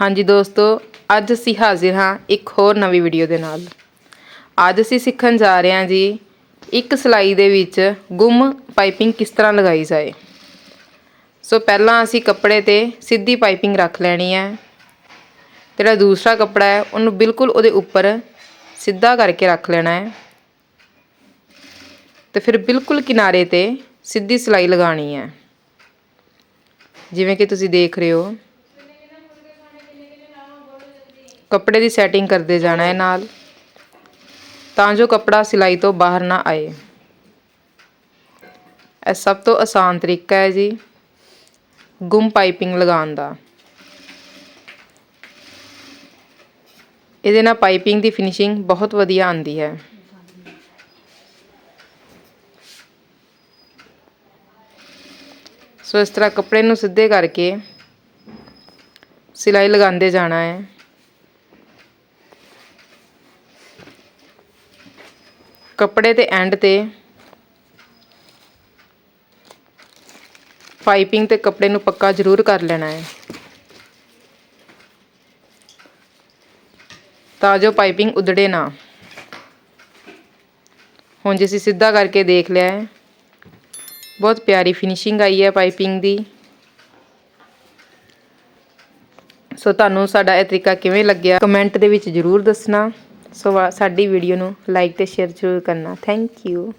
ਹਾਂਜੀ ਦੋਸਤੋ, ਅੱਜ ਅਸੀਂ ਹਾਜ਼ਰ ਹਾਂ ਇੱਕ ਹੋਰ ਨਵੀਂ ਵੀਡੀਓ ਦੇ ਨਾਲ। ਅੱਜ ਅਸੀਂ ਸਿੱਖਣ ਜਾ ਰਹੇ ਹਾਂ ਜੀ, ਇੱਕ ਸਿਲਾਈ ਦੇ ਵਿੱਚ ਗੁੰਮ ਪਾਈਪਿੰਗ ਕਿਸ ਤਰ੍ਹਾਂ ਲਗਾਈ ਜਾਏ। ਸੋ ਪਹਿਲਾਂ ਅਸੀਂ ਕੱਪੜੇ ਤੇ ਸਿੱਧੀ ਪਾਈਪਿੰਗ ਰੱਖ ਲੈਣੀ ਹੈ। ਜਿਹੜਾ ਦੂਸਰਾ ਕੱਪੜਾ ਹੈ, ਉਹਨੂੰ ਬਿਲਕੁਲ ਉਹਦੇ ਉੱਪਰ ਸਿੱਧਾ ਕਰਕੇ ਰੱਖ ਲੈਣਾ ਹੈ। ਤੇ ਫਿਰ ਬਿਲਕੁਲ ਕਿਨਾਰੇ ਤੇ ਸਿੱਧੀ ਸਿਲਾਈ ਲਗਾਣੀ ਹੈ। ਜਿਵੇਂ ਕਿ ਤੁਸੀਂ ਦੇਖ ਰਹੇ ਹੋ। ਕੱਪੜੇ ਦੀ ਸੈਟਿੰਗ ਕਰਦੇ ਜਾਣਾ ਹੈ ਨਾਲ। ਤਾਂ ਜੋ ਕੱਪੜਾ ਸਿਲਾਈ ਤੋਂ ਬਾਹਰ ਨਾ ਆਏ। ਇਹ ਸਭ ਤੋਂ ਆਸਾਨ ਤਰੀਕਾ ਹੈ ਜੀ, ਗੁੰਮ ਪਾਈਪਿੰਗ ਲਗਾਉਣ ਦਾ। ਇਹਦੇ ਨਾਲ ਪਾਈਪਿੰਗ ਦੀ ਫਿਨਿਸ਼ਿੰਗ ਬਹੁਤ ਵਧੀਆ ਆਉਂਦੀ ਹੈ। ਸੋ ਇਸ ਤਰ੍ਹਾਂ ਕੱਪੜੇ ਨੂੰ ਸਿੱਧੇ ਕਰਕੇ ਸਿਲਾਈ ਲਗਾਉਂਦੇ ਜਾਣਾ ਹੈ। ਕੱਪੜੇ ਦੇ ਐਂਡ ਤੇ ਪਾਈਪਿੰਗ ਤੇ ਕੱਪੜੇ ਨੂੰ ਪੱਕਾ ਜ਼ਰੂਰ ਕਰ ਲੈਣਾ ਹੈ। ਤਾਂ ਜੋ ਪਾਈਪਿੰਗ ਉਧੜੇ ਨਾ। ਹੁਣ ਜੇ ਅਸੀਂ ਸਿੱਧਾ ਕਰਕੇ ਦੇਖ ਲਿਆ ਹੈ, ਬਹੁਤ ਪਿਆਰੀ ਫਿਨਿਸ਼ਿੰਗ ਆਈ ਹੈ ਪਾਈਪਿੰਗ ਦੀ। ਸੋ ਤੁਹਾਨੂੰ ਸਾਡਾ ਇਹ ਤਰੀਕਾ ਕਿਵੇਂ ਲੱਗਿਆ ਕਮੈਂਟ ਦੇ ਵਿੱਚ ਜ਼ਰੂਰ ਦੱਸਣਾ। ਸੋ ਵਾ- ਸਾਡੀ ਵੀਡੀਓ ਨੂੰ ਲਾਈਕ ਤੇ ਸ਼ੇਅਰ ਜ਼ਰੂਰ ਕਰਨਾ। Thank you